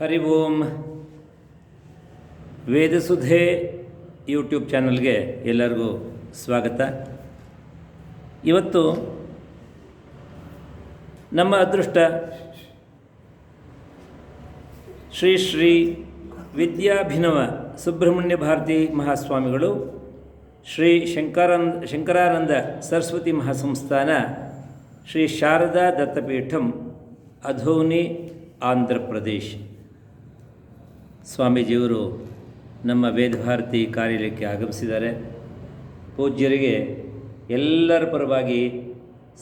ಹರಿ ಓಂ. ವೇದಸುಧೆ YouTube ಚಾನಲ್ಗೆ ಎಲ್ಲರಿಗೂ ಸ್ವಾಗತ. ಇವತ್ತು ನಮ್ಮ ಅದೃಷ್ಟ ಶ್ರೀ ಶ್ರೀ ವಿದ್ಯಾಭಿನವ ಸುಬ್ರಹ್ಮಣ್ಯ ಭಾರತಿ ಮಹಾಸ್ವಾಮಿಗಳು, ಶ್ರೀ ಶಂಕರಾನಂದ ಶಂಕರಾನಂದ ಸರಸ್ವತಿ ಮಹಾಸಂಸ್ಥಾನ, ಶ್ರೀ ಶಾರದಾ ದತ್ತಪೀಠಂ, ಅಧೋನಿ ಆಂಧ್ರ ಪ್ರದೇಶ್ ಸ್ವಾಮೀಜಿಯವರು ನಮ್ಮ ವೇದಭಾರತಿ ಕಾರ್ಯಾಲಯಕ್ಕೆ ಆಗಮಿಸಿದ್ದಾರೆ. ಪೂಜ್ಯರಿಗೆ ಎಲ್ಲರ ಪರವಾಗಿ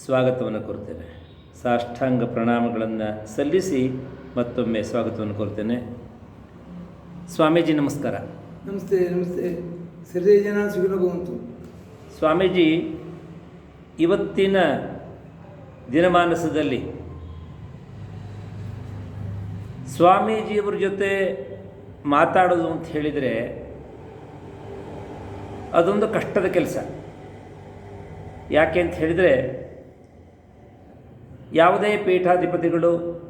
ಸ್ವಾಗತವನ್ನು ಕೋರ್ತೇನೆ. ಸಾಷ್ಟಾಂಗ ಪ್ರಣಾಮಗಳನ್ನು ಸಲ್ಲಿಸಿ ಮತ್ತೊಮ್ಮೆ ಸ್ವಾಗತವನ್ನು ಕೋರ್ತೇನೆ. ಸ್ವಾಮೀಜಿ ನಮಸ್ಕಾರ. ನಮಸ್ತೆ ನಮಸ್ತೆ. ಸರ್ವೇ ಜನ ಸುಖಿನೋ ಭವಂತು ಸ್ವಾಮೀಜಿ ಇವತ್ತಿನ ದಿನಮಾನಸದಲ್ಲಿ ಸ್ವಾಮೀಜಿಯವ್ರ ಜೊತೆ ಮಾತಾಡೋದು ಅಂತ ಹೇಳಿದರೆ ಅದೊಂದು ಕಷ್ಟದ ಕೆಲಸ. ಯಾಕೆ ಅಂತ ಹೇಳಿದರೆ ಯಾವುದೇ ಪೀಠಾಧಿಪತಿಗಳು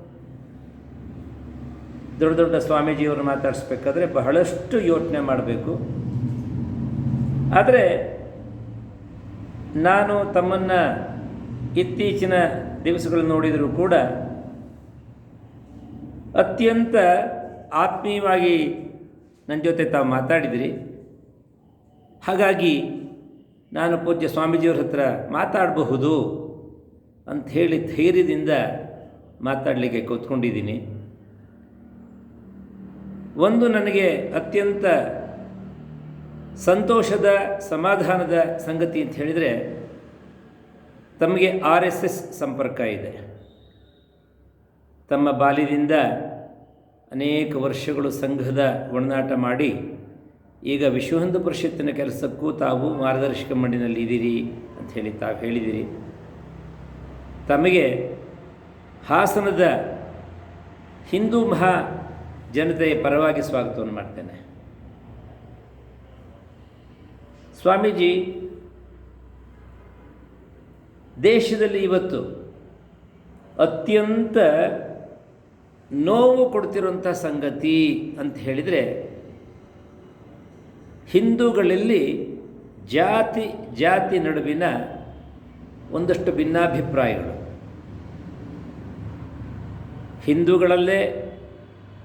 ದೊಡ್ಡ ದೊಡ್ಡ ಸ್ವಾಮೀಜಿಯವರು ಮಾತಾಡಿಸ್ಬೇಕಾದ್ರೆ ಬಹಳಷ್ಟು ಯೋಚನೆ ಮಾಡಬೇಕು. ಆದರೆ ನಾನು ತಮ್ಮನ್ನು ಇತ್ತೀಚಿನ ದಿವಸಗಳು ನೋಡಿದರೂ ಕೂಡ ಅತ್ಯಂತ ಆತ್ಮೀಯವಾಗಿ ನನ್ನ ಜೊತೆ ತಾವು ಮಾತಾಡಿದಿರಿ. ಹಾಗಾಗಿ ನಾನು ಪೂಜ್ಯ ಸ್ವಾಮೀಜಿಯವ್ರ ಹತ್ರ ಮಾತಾಡಬಹುದು ಅಂತ ಹೇಳಿ ಧೈರ್ಯದಿಂದ ಮಾತಾಡಲಿಕ್ಕೆ ಕೂತ್ಕೊಂಡಿದ್ದೀನಿ. ಒಂದು ನನಗೆ ಅತ್ಯಂತ ಸಂತೋಷದ ಸಮಾಧಾನದ ಸಂಗತಿ ಅಂತ ಹೇಳಿದರೆ ತಮಗೆ ಆರ್ ಎಸ್ ಎಸ್ ಸಂಪರ್ಕ ಇದೆ. ತಮ್ಮ ಬಾಲ್ಯದಿಂದ ಅನೇಕ ವರ್ಷಗಳು ಸಂಘದ ಒಡನಾಟ ಮಾಡಿ, ಈಗ ವಿಶ್ವ ಹಿಂದೂ ಪರಿಷತ್ತಿನ ಕೆಲಸಕ್ಕೂ ತಾವು ಮಾರ್ಗದರ್ಶಕ ಮಂಡಿನಲ್ಲಿ ಇದ್ದೀರಿ ಅಂತ ಹೇಳಿ ತಾವು ಹೇಳಿದಿರಿ ತಮಗೆ ಹಾಸನದ ಹಿಂದೂ ಮಹಾ ಜನತೆಯ ಪರವಾಗಿ ಸ್ವಾಗತವನ್ನು ಮಾಡ್ತೇನೆ. ಸ್ವಾಮೀಜಿ, ದೇಶದಲ್ಲಿ ಇವತ್ತು ಅತ್ಯಂತ ನೋವು ಕೊಡ್ತಿರುವಂಥ ಸಂಗತಿ ಅಂತ ಹೇಳಿದರೆ, ಹಿಂದೂಗಳಲ್ಲಿ ಜಾತಿ ಜಾತಿ ನಡುವಿನ ಒಂದಷ್ಟು ಭಿನ್ನಾಭಿಪ್ರಾಯಗಳು. ಹಿಂದೂಗಳಲ್ಲೇ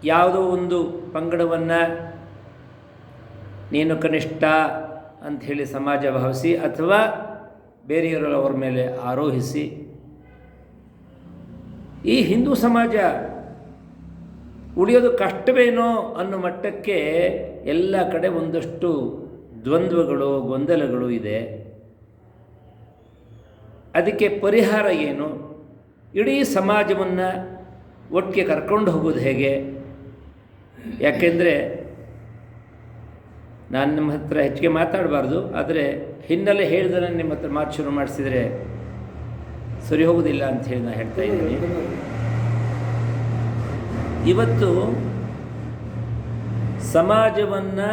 ಯಾವುದೋ ಒಂದು ಪಂಗಡವನ್ನು ನೀನು ಕನಿಷ್ಠ ಅಂಥೇಳಿ ಸಮಾಜ ಭಾವಿಸಿ ಅಥವಾ ಬೇರೆಯವರು ಅವರ ಮೇಲೆ ಆರೋಹಿಸಿ, ಈ ಹಿಂದೂ ಸಮಾಜ ಉಳಿಯೋದು ಕಷ್ಟವೇನೋ ಅನ್ನೋ ಮಟ್ಟಕ್ಕೆ ಎಲ್ಲ ಕಡೆ ಒಂದಷ್ಟು ದ್ವಂದ್ವಗಳು, ಗೊಂದಲಗಳು ಇದೆ. ಅದಕ್ಕೆ ಪರಿಹಾರ ಏನು? ಇಡೀ ಸಮಾಜವನ್ನು ಒಟ್ಟಿಗೆ ಕರ್ಕೊಂಡು ಹೋಗೋದು ಹೇಗೆ? ಯಾಕೆಂದರೆ ನಾನು ನಿಮ್ಮ ಹತ್ರ ಹೆಚ್ಚಿಗೆ ಮಾತಾಡಬಾರ್ದು, ಆದರೆ ಹಿನ್ನೆಲೆ ಹೇಳಿದ್ರೆ ನಿಮ್ಮ ಹತ್ರ ಮಾತು ಶುರು ಮಾಡಿಸಿದರೆ ಸರಿ ಹೋಗೋದಿಲ್ಲ ಅಂತ ಹೇಳಿ ನಾನು ಹೇಳ್ತಾ ಇದ್ದೀನಿ. ಇವತ್ತು ಸಮಾಜವನ್ನು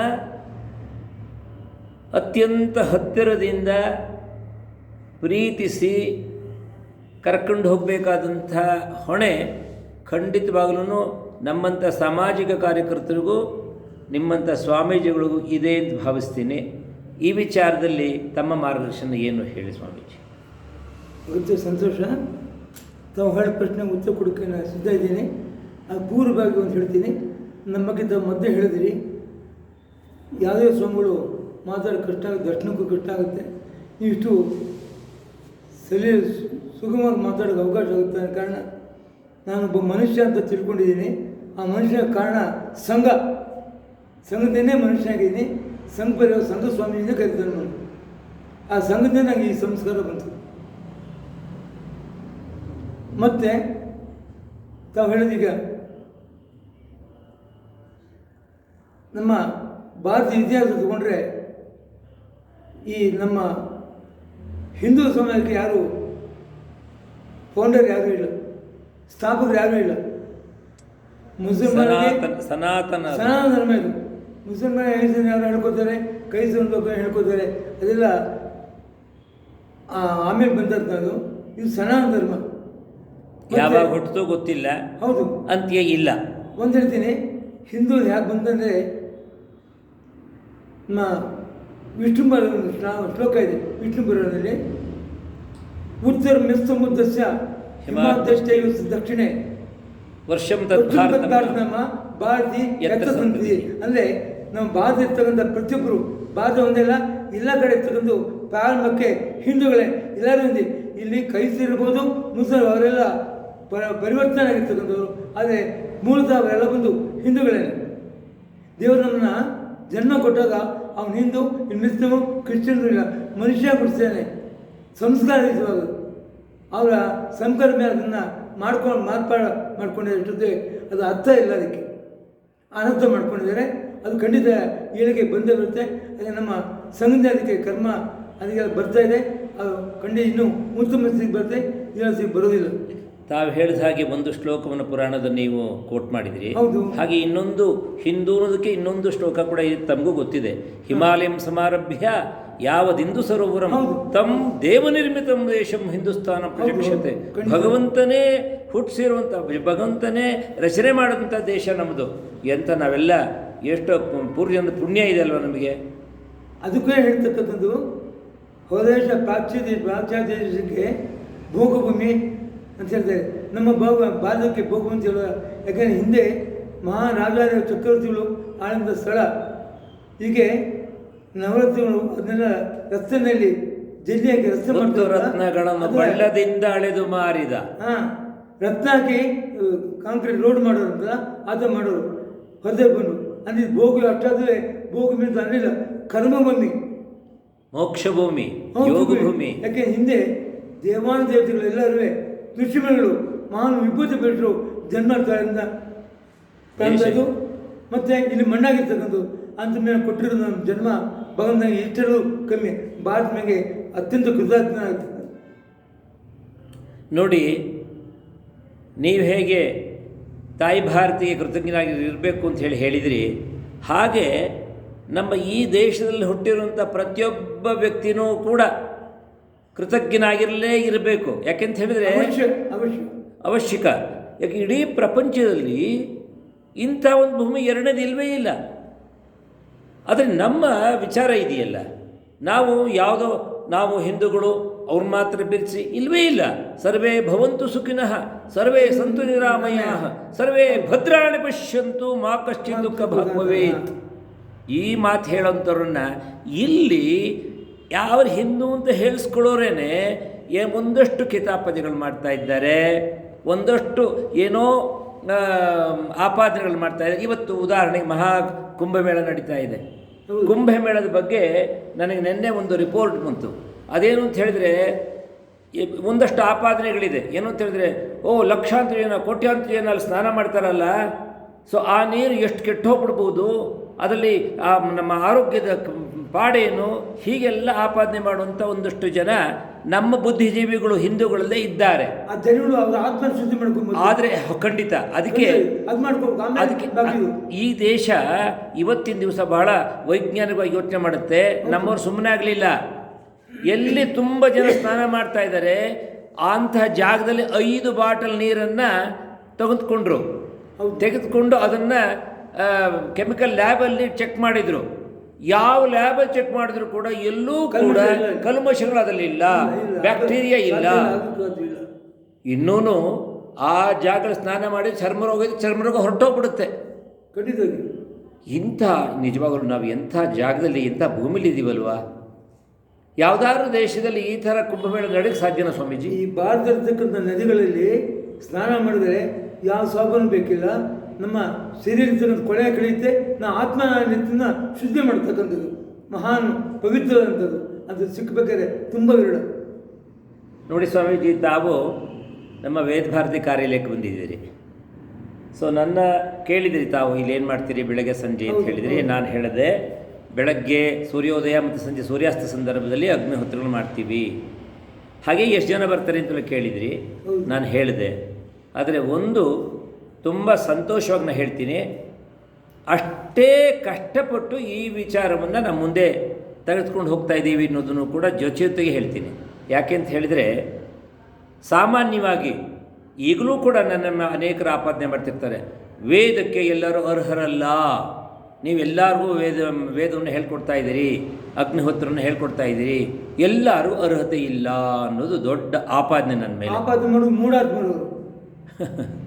ಅತ್ಯಂತ ಹತ್ತಿರದಿಂದ ಪ್ರೀತಿಸಿ ಕರ್ಕೊಂಡು ಹೋಗಬೇಕಾದಂಥ ಹೊಣೆ ಖಂಡಿತವಾಗಲೂ ನಮ್ಮಂಥ ಸಾಮಾಜಿಕ ಕಾರ್ಯಕರ್ತರಿಗೂ, ನಿಮ್ಮಂಥ ಸ್ವಾಮೀಜಿಗಳಿಗೂ ಇದೆ ಅಂತ ಭಾವಿಸ್ತೀನಿ. ಈ ವಿಚಾರದಲ್ಲಿ ತಮ್ಮ ಮಾರ್ಗದರ್ಶನ ಏನು ಹೇಳಿ ಸ್ವಾಮೀಜಿ? ಗೊತ್ತು ಸಂತೋಷ. ತಾವು ಹೇಳೋ ಪ್ರಶ್ನೆಗೆ ಉತ್ತರ ಕೊಡೋಕ್ಕೆ ನಾನು ಸಿದ್ಧ ಇದ್ದೀನಿ. ಅದು ಪೂರ್ವವಾಗಿ ಒಂದು ಹೇಳ್ತೀನಿ. ನಮಗಿಂತ ಮೊದಲೇ ಹೇಳಿದಿರಿ, ಯಾವುದೇ ಸ್ವಾಮಿಗಳು ಮಾತಾಡೋ ಕಷ್ಟ ಆಗುತ್ತೆ, ದರ್ಶನಕ್ಕೂ ಕಷ್ಟ ಆಗುತ್ತೆ. ಇಷ್ಟು ಸರಿ ಸುಗಮವಾಗಿ ಮಾತಾಡೋಕ್ಕೆ ಅವಕಾಶ ಆಗುತ್ತೆ ಅನ್ನೋ ಕಾರಣ ನಾನೊಬ್ಬ ಮನುಷ್ಯ ಅಂತ ತಿಳ್ಕೊಂಡಿದ್ದೀನಿ. ಆ ಮನುಷ್ಯನ ಕಾರಣ ಸಂಘ. ಸಂಘದಿಂದೇ ಮನುಷ್ಯನಾಗಿದ್ದೀನಿ ಸಂಘ ಪರಿವಾರ ಸಂಘ ಸ್ವಾಮಿಯಿಂದ ಕರೀತಾರೆ ನಾನು ಆ ಸಂಘದಿಂದ ನನಗೆ ಈ ಸಂಸ್ಕಾರ ಬಂತು. ಮತ್ತೆ ತಾವು ಹೇಳಿದೀಗ ನಮ್ಮ ಭಾರತೀಯ ಇತಿಹಾಸ ತಗೊಂಡ್ರೆ ಈ ನಮ್ಮ ಹಿಂದೂ ಸಮಾಜಕ್ಕೆ ಯಾರು ಫೌಂಡರ್ ಯಾರೂ ಇಲ್ಲ ಸ್ಥಾಪಕರು ಯಾರೂ ಇಲ್ಲ. ಮುಸಲ್ಮಾನರಿಗೆ ಸನಾತನ ಸನಾತನ ಧರ್ಮ. ಇದು. ಮುಸಲ್ಮಾನ ಹೆಸರು ಯಾರು ಹೇಳ್ಕೊತಾರೆ? ಕೈ ಸಂದೋಗ ಹೇಳ್ಕೊತಾರೆ. ಅದೆಲ್ಲ ಆ, ಆಮೇಲೆ ಬಂದದ್ದು ಇದು ಸನಾತನ ಧರ್ಮ. ಯಾವಾಗ ಹುಟ್ಟಿತೋ ಗೊತ್ತಿಲ್ಲ. ಹೌದು. ಅಂತ್ಯ ಇಲ್ಲ. ಒಂದು ಹೇಳ್ತೀನಿ ಹಿಂದೂ ಯಾಕೆ ಬಂತಂದರೆ ನಮ್ಮ ವಿಷ್ಣು ಶ್ಲೋಕ ಇದೆ. ವಿಷ್ಣು ಉತ್ತರ ಮಿಸ್ಸಮುದ್ದಸ್ಯ ಹಿಮಾದಷ್ಟೇ ದಕ್ಷಿಣೆ. ವರ್ಷಂ ನಮ್ಮ ಭಾರತಿ ಸಂಸ್ಕೃತಿ. ಅಂದರೆ ನಮ್ಮ ಭಾರತ ಇರ್ತಕ್ಕಂಥ ಪ್ರತಿಯೊಬ್ಬರು ಭಾರತ ಒಂದೆಲ್ಲ ಎಲ್ಲ ಕಡೆ ಇರ್ತಕ್ಕಂಥ ಪ್ರಾರಂಭಕ್ಕೆ ಹಿಂದೂಗಳೇ ಎಲ್ಲರೂ ಇದೆ ಇಲ್ಲಿ ಕೈಸಿರ್ಬೋದು ಮುಸ್ಲಿಮ್ ಅವರೆಲ್ಲ ಪರಿವರ್ತನೆ ಆಗಿರ್ತಕ್ಕಂಥವ್ರು. ಆದರೆ ಮೂಲತಃ ಅವರೆಲ್ಲ ಬಂದು ಹಿಂದೂಗಳೇ. ದೇವರು ನಮ್ಮನ್ನ ಜನ್ಮ ಕೊಟ್ಟಾಗ ಅವನು ಹಿಂದೂ ಇನ್ನು ಮುಸ್ಲಿಮು, ಕ್ರಿಶ್ಚಿಯನ್ರು ಇಲ್ಲ. ಮನುಷ್ಯ ಕೊಡ್ತಾನೆ. ಸಂಸ್ಕಾರ ಇರುವಾಗ ಅವರ ಸಂಸ್ಕಾರ ಮೇಲೆ ಅದನ್ನು ಮಾಡ್ಕೊಂಡು, ಮಾರ್ಪಾಡು ಮಾಡ್ಕೊಂಡಿದ್ದಾರೆ. ಜೊತೆ ಅದು ಅರ್ಥ ಇಲ್ಲ ಅದಕ್ಕೆ. ಅನರ್ಥ ಮಾಡ್ಕೊಂಡಿದ್ದಾರೆ. ಅದು ಖಂಡಿತ ಏಳಿಗೆ ಬಂದೇ ಬರುತ್ತೆ. ಅದೇ ನಮ್ಮ ಸಂಘದ ಅದಕ್ಕೆ ಕರ್ಮ ಅದಕ್ಕೆ ಬರ್ತಾ ಇದೆ. ಅದು ಖಂಡಿತ ಇನ್ನೂ ಉತ್ತಮ ಸ್ಥಿತಿಗೆ ಬರುತ್ತೆ. ಇನ್ನೊಂದು ಬರೋದಿಲ್ಲ. ತಾವು ಹೇಳಿದ ಹಾಗೆ ಒಂದು ಶ್ಲೋಕವನ್ನು ಪುರಾಣದ ನೀವು ಕೋಟ್ ಮಾಡಿದ್ರಿ. ಹಾಗೆ ಇನ್ನೊಂದು ಹಿಂದೂ ಅನ್ನೋದಕ್ಕೆ ಇನ್ನೊಂದು ಶ್ಲೋಕ ಕೂಡ ಇದು ತಮಗೂ ಗೊತ್ತಿದೆ. ಹಿಮಾಲಯಂ ಸಮಾರಭ್ಯ ಯಾವದಿಂದು ಸರೋವರಂ ತಮ್ ದೇವನಿರ್ಮಿತಂ ದೇಶಂ ಹಿಂದೂಸ್ತಾನ ಪ್ರಜಕ್ಷತೆ. ಭಗವಂತನೇ ಹುಟ್ಟಿಸಿರುವಂಥ ಭಗವಂತನೇ ರಚನೆ ಮಾಡಿದಂಥ ದೇಶ ನಮ್ಮದು ಎಂತ ನಾವೆಲ್ಲ ಎಷ್ಟೋ ಪೂರ್ಜನ ಪುಣ್ಯ ಇದೆ ಅಲ್ವಾ ನಮಗೆ? ಅದಕ್ಕೂ ಹೇಳ್ತಕ್ಕಂಥದ್ದು ಹೊರದೇಶ ಪ್ರಾಚ್ಯ ಪ್ರಾಚ್ಯ ದೇಶಕ್ಕೆ ಭೋಗಭೂಮಿ ಅಂತ ಹೇಳ್ತಾರೆ ನಮ್ಮ ಭಾವ ಬಾಲ್ಯಕ್ಕೆ ಭೋಗಭೂಮಿ ಅಂತ ಹೇಳುವ ಯಾಕಂದರೆ ಹಿಂದೆ ಮಹಾರಾಜಾದ ಚಕ್ರವರ್ತಿಗಳು ಆಳಿದ ಸ್ಥಳ. ಹೀಗೆ ನವರತ್ನಗಳು ಅದನ್ನೆಲ್ಲ ರಸ್ತೆನಲ್ಲಿ ಜಲ್ಲಿಯಾಗಿ ರಸ್ತೆ ಮುತ್ತು ಮಾಡ್ತಾರೆ ರತ್ನಗಳನ್ನು ಬಳ್ಳದಿಂದ ಅಳೆದು ಮಾರಿದ. ಹಾಂ ರತ್ನ ಹಾಕಿ ಕಾಂಕ್ರೀಟ್ ರೋಡ್ ಮಾಡೋರು ಅಂತ ಆತ ಮಾಡೋರು. ಹೊರದೇ ಬಂದು ಅಂದ್ರೆ ಭೋಗ ಅಷ್ಟಾದ್ರೆ ಭೋಗಭೂಮಿ ಅಂತ ಅನ್ನಿಲ್ಲ ಕರ್ಮಭೂಮಿ. ಮೋಕ್ಷ ಭೂಮಿ ಯಾಕೆ ಹಿಂದೆ ದೇವಾನ ದೇವತೆಗಳು ಎಲ್ಲರೂ ಋಷಿಮಣಿಗಳು ಮಹಾನ್ ವಿಭೂತಿ ಬಿಟ್ಟರು ಜನ್ಮಾರ್ಥದಿಂದ ತಂದದ್ದು. ಮತ್ತು ಇಲ್ಲಿ ಮಣ್ಣಾಗಿರ್ತಕ್ಕಂಥದ್ದು ಅಂತ ಮೇಲೆ ಕೊಟ್ಟಿರೋ ನಮ್ಮ ಜನ್ಮ. ಭಗವಂತನಿಗೆ ಇಷ್ಟೆಲ್ಲೂ ಕಮ್ಮಿ. ಭಾರತ ಮೇಲೆ ಅತ್ಯಂತ ಕೃತಜ್ಞ ಆಗ್ತದೆ. ನೋಡಿ ನೀವು ಹೇಗೆ ತಾಯಿ ಭಾರತಿಗೆ ಕೃತಜ್ಞನಾಗಿ ಇರಬೇಕು ಅಂತ ಹೇಳಿ ಹೇಳಿದಿರಿ. ಹಾಗೆ ನಮ್ಮ ಈ ದೇಶದಲ್ಲಿ ಹುಟ್ಟಿರುವಂಥ ಪ್ರತಿಯೊಬ್ಬ ವ್ಯಕ್ತಿನೂ ಕೂಡ ಕೃತಜ್ಞನಾಗಿರಲೇ ಇರಬೇಕು. ಯಾಕೆಂತ ಹೇಳಿದರೆ ಅವಶ್ಯ ಅವಶ್ಯ. ಅವಶ್ಯಕ. ಯಾಕೆ ಇಡೀ ಪ್ರಪಂಚದಲ್ಲಿ ಇಂಥ ಒಂದು ಭೂಮಿ ಎರಡನೇದು ಇಲ್ಲವೇ ಇಲ್ಲ. ಆದರೆ ನಮ್ಮ ವಿಚಾರ ಇದೆಯಲ್ಲ. ನಾವು ಯಾವುದೋ ನಾವು ಹಿಂದೂಗಳು ಅವ್ರು ಮಾತ್ರ ಬಿರಿಸಿ ಇಲ್ವೇ ಇಲ್ಲ. ಸರ್ವೇ ಭವಂತು ಸುಖಿನಃ ಸರ್ವೇ ಸಂತು ನಿರಾಮಯ ಸರ್ವೇ ಭದ್ರಾಣಿ ಪಶ್ಯಂತು ಮಾ ಕಷ್ಟ ದುಃಖ ಭಾಗವೇ ಈ ಮಾತು ಹೇಳೋಂಥವ್ರನ್ನ ಇಲ್ಲಿ ಯಾವ ಹಿಂದೂ ಅಂತ ಹೇಳಿಸ್ಕೊಳ್ಳೋರೇನೆ ಏ ಒಂದಷ್ಟು ಕಿತಾಪತಿಗಳು ಮಾಡ್ತಾ ಇದ್ದಾರೆ ಒಂದಷ್ಟು ಏನೋ ಆಪಾದನೆಗಳು ಮಾಡ್ತಾ ಇದ್ದಾರೆ. ಇವತ್ತು ಉದಾಹರಣೆಗೆ ಮಹಾ ಕುಂಭಮೇಳ ನಡೀತಾ ಇದೆ. ಕುಂಭಮೇಳದ ಬಗ್ಗೆ ನನಗೆ ನಿನ್ನೆ ಒಂದು ರಿಪೋರ್ಟ್ ಬಂತು. ಅದೇನು ಅಂತ ಹೇಳಿದರೆ ಒಂದಷ್ಟು ಆಪಾದನೆಗಳಿದೆ. ಏನು ಅಂತ ಹೇಳಿದ್ರೆ ಓ ಲಕ್ಷಾಂತರ ಜನ ಕೋಟ್ಯಾಂತರ ಜನ ಅಲ್ಲಿ ಸ್ನಾನ ಮಾಡ್ತಾರಲ್ಲ ಸೊ ಆ ನೀರು ಎಷ್ಟು ಕೆಟ್ಟು ಹೋಗ್ಬಿಡ್ಬೋದು ಅದರಲ್ಲಿ ಆ ನಮ್ಮ ಆರೋಗ್ಯದ ಪಾಡೇನು ಹೀಗೆಲ್ಲ ಆಪಾದನೆ ಮಾಡುವಂಥ ಒಂದಷ್ಟು ಜನ ನಮ್ಮ ಬುದ್ಧಿಜೀವಿಗಳು ಹಿಂದೂಗಳಲ್ಲೇ ಇದ್ದಾರೆ. ಆದರೆ ಖಂಡಿತ ಅದಕ್ಕೆ ಅದಕ್ಕೆ ಈ ದೇಶ ಇವತ್ತಿನ ದಿವಸ ಬಹಳ ವೈಜ್ಞಾನಿಕವಾಗಿ ಯೋಚನೆ ಮಾಡುತ್ತೆ. ನಮ್ಮವ್ರು ಸುಮ್ಮನೆ ಆಗಲಿಲ್ಲ. ಎಲ್ಲಿ ತುಂಬ ಜನ ಸ್ನಾನ ಮಾಡ್ತಾ ಇದ್ದಾರೆ ಅಂತಹ ಜಾಗದಲ್ಲಿ ಐದು ಬಾಟಲ್ ನೀರನ್ನು ತೆಗೆದುಕೊಂಡ್ರು. ತೆಗೆದುಕೊಂಡು ಅದನ್ನು ಕೆಮಿಕಲ್ ಲ್ಯಾಬಲ್ಲಿ ಚೆಕ್ ಮಾಡಿದರು. ಯಾವ ಲ್ಯಾಬ್ ಚೆಕ್ ಮಾಡಿದ್ರು ಕೂಡ ಎಲ್ಲೂ ಕೂಡ. ಕಲ್ಮಶಗಳು ಅದರಲ್ಲಿ ಇಲ್ಲ. ಬ್ಯಾಕ್ಟೀರಿಯಾ ಇಲ್ಲ. ಇನ್ನೂ ಆ ಜಾಗ ಸ್ನಾನ ಮಾಡಿ ಚರ್ಮರೋಗ ಚರ್ಮ ರೋಗ ಹೊರಟೋಗ್ಬಿಡುತ್ತೆ ಇಂಥ ನಿಜವಾಗಲೂ ನಾವು ಎಂಥ ಜಾಗದಲ್ಲಿ ಎಂಥ ಭೂಮಿಲಿ ಇದೀವಲ್ವಾ ಯಾವುದಾದ್ರೂ ದೇಶದಲ್ಲಿ ಈ ಥರ ಕುಂಭಮೇಳ ನಡೆಯಕ್ಕೆ ಸಾಧ್ಯನಾ ಸ್ವಾಮೀಜಿ ಈ ಭಾರತದಲ್ಲಿರ್ತಕ್ಕಂಥ ನದಿಗಳಲ್ಲಿ ಸ್ನಾನ ಮಾಡಿದರೆ ಯಾವ ಸಾಬೂನು ಬೇಕಿಲ್ಲ ನಮ್ಮ ಶರೀರ ಇರ್ತಕ್ಕಂಥ ಕೊಳೆ ಕಳೆಯುತ್ತೆ ನಾ ಆತ್ಮ ನಿತ್ಯನ ಶುದ್ಧಿ ಮಾಡ್ತಕ್ಕಂಥದ್ದು. ಮಹಾನ್ ಪವಿತ್ರವಾದಂಥದ್ದು. ಅದು ಸಿಕ್ಕಬೇಕಾದ್ರೆ ತುಂಬ ವಿರಳ. ನೋಡಿ ಸ್ವಾಮೀಜಿ ತಾವು ನಮ್ಮ ವೇದ ಭಾರತಿ ಕಾರ್ಯಾಲಯಕ್ಕೆ ಬಂದಿದ್ದೀರಿ. ಸೊ ನನ್ನ ಕೇಳಿದಿರಿ ತಾವು ಇಲ್ಲಿ ಏನು ಮಾಡ್ತೀರಿ ಬೆಳಗ್ಗೆ ಸಂಜೆ ಅಂತ ಹೇಳಿದಿರಿ. ಹೇಳಿದ್ರಿ ನಾನು ಹೇಳಿದೆ ಬೆಳಗ್ಗೆ ಸೂರ್ಯೋದಯ ಮತ್ತು ಸಂಜೆ ಸೂರ್ಯಾಸ್ತ ಸಂದರ್ಭದಲ್ಲಿ ಅಗ್ನಿಹೋತ್ರಗಳು ಮಾಡ್ತೀವಿ. ಹಾಗೆ ಎಷ್ಟು ಜನ ಬರ್ತಾರೆ ಅಂತಲೂ ಕೇಳಿದಿರಿ. ನಾನು ಹೇಳಿದೆ. ಆದರೆ ಒಂದು ತುಂಬ ಸಂತೋಷವಾಗಿ ನಾನು ಹೇಳ್ತೀನಿ. ಅಷ್ಟೇ ಕಷ್ಟಪಟ್ಟು ಈ ವಿಚಾರವನ್ನು ನಮ್ಮ ಮುಂದೆ ತೆಗೆದುಕೊಂಡು ಹೋಗ್ತಾ ಇದ್ದೀವಿ ಅನ್ನೋದನ್ನು ಕೂಡ ಜೊತೆ ಜೊತೆಗೆ ಹೇಳ್ತೀನಿ. ಯಾಕೆ ಅಂತ ಹೇಳಿದರೆ ಸಾಮಾನ್ಯವಾಗಿ ಈಗಲೂ ಕೂಡ ನನ್ನನ್ನು ಅನೇಕರು ಆಪಾದನೆ ಮಾಡ್ತಿರ್ತಾರೆ. ವೇದಕ್ಕೆ ಎಲ್ಲರೂ ಅರ್ಹರಲ್ಲ. ನೀವೆಲ್ಲರಿಗೂ ವೇದ ವೇದವನ್ನು ಹೇಳ್ಕೊಡ್ತಾ ಇದ್ದೀರಿ ಅಗ್ನಿಹೋತ್ರವನ್ನು ಹೇಳ್ಕೊಡ್ತಾ ಇದ್ದೀರಿ. ಎಲ್ಲರೂ ಅರ್ಹತೆ ಇಲ್ಲ ಅನ್ನೋದು ದೊಡ್ಡ ಆಪಾದನೆ ನನ್ನ ಮೇಲೆ. ಆಪಾದನೆ